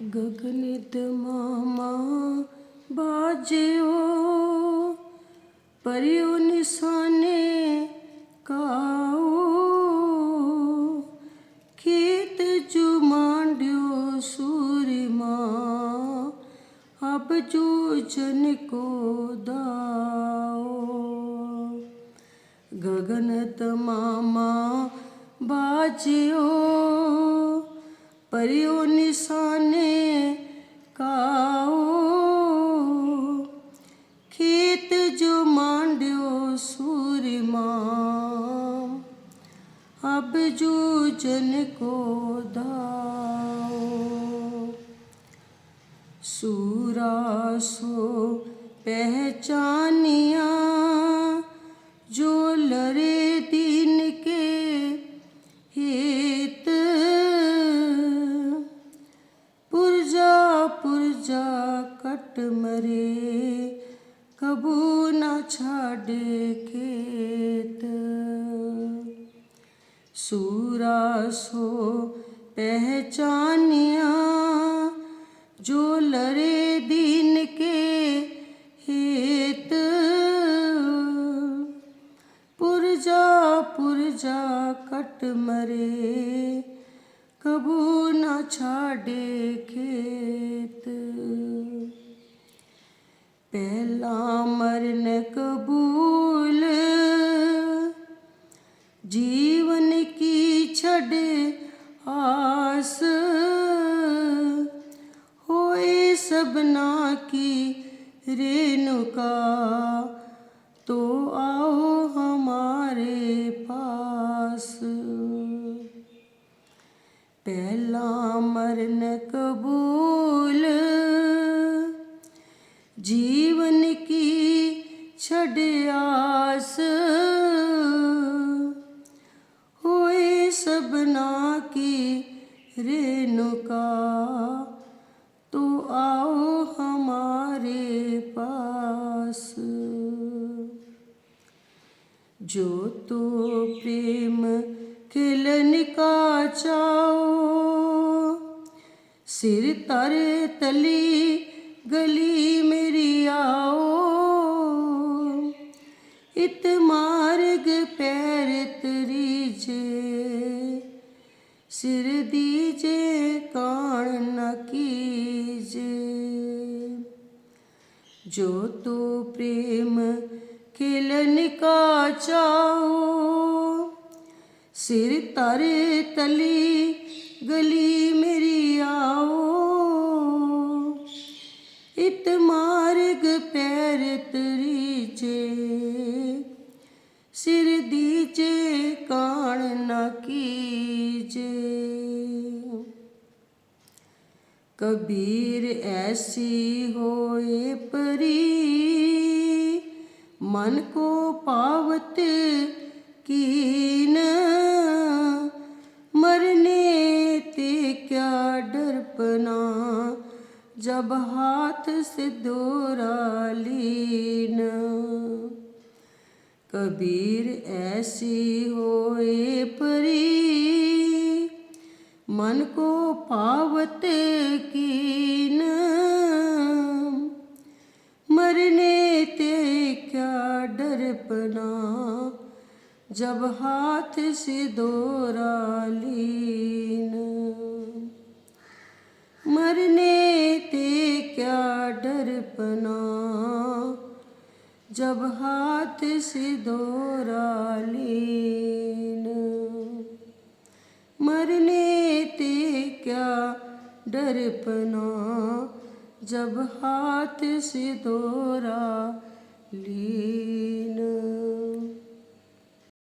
ਗਗਨਿਤ ਮਾਮਾ ਬਾਜਿਓ ਪਰਿਉ ਨਿਸਾਨੇ ਕਾਓ। ਖੇਤ ਜੁ ਮਾਂਡਿਓ ਸੂਰਮਾ, ਅਬ ਜੋ ਜਨ ਕੋ ਦਾਓ। ਗਗਨਤ ਮਾਮਾ ਬਾਜਿਓ परियो निशाने काओ। खेत जो मांडियो सूरमा अब जो जन को दाओ सूरा सो पहचानिया, जो लरे कबू न छाड़े खेत। सूरा सो पहचानिया, जो लरे दिन के हेत। पुरजा पुरजा कट मरे, कबू न छाड़े खेत। पहला मरन कबूल जीवन की छड़ आस होए सबना की रेणुका तो आओ हमारे पास पहला मरन कबूल जीवन की आस। होए सबना की रेणुका तो आओ हमारे पास। जो तो प्रेम खिलन का चाओ, सिर तारे तली गली मेरी आओ। ਇਤ ਮਾਰਗ ਪੈਰ ਤਰੀਜੇ ਸਿਰ ਦੀਜੇ ਕਾਣ ਨ ਕੀਜੇ। ਜੋ ਤੂ ਪ੍ਰੇਮ ਖਿਲਨ ਕਾ ਚਾਹੋ ਸਿਰ ਤਰ ਤਲੀ ਗਲੀ ਮੇਰੀ ਆਓ। ਇਤਮਾ कबीर ऐसी होए परी, मन को पावत कीन। मरने ते क्या डरपना, जब हाथ से दोरा लीन। कबीर ऐसी होए परी मन को पावत कीन मरने ते क्या डरपना जब हाथ से दोरा लीन मरने ते क्या डरपना जब हाथ से दोरा लीन मरने ते क्या डरपना जब हाथ से दोरा लीन।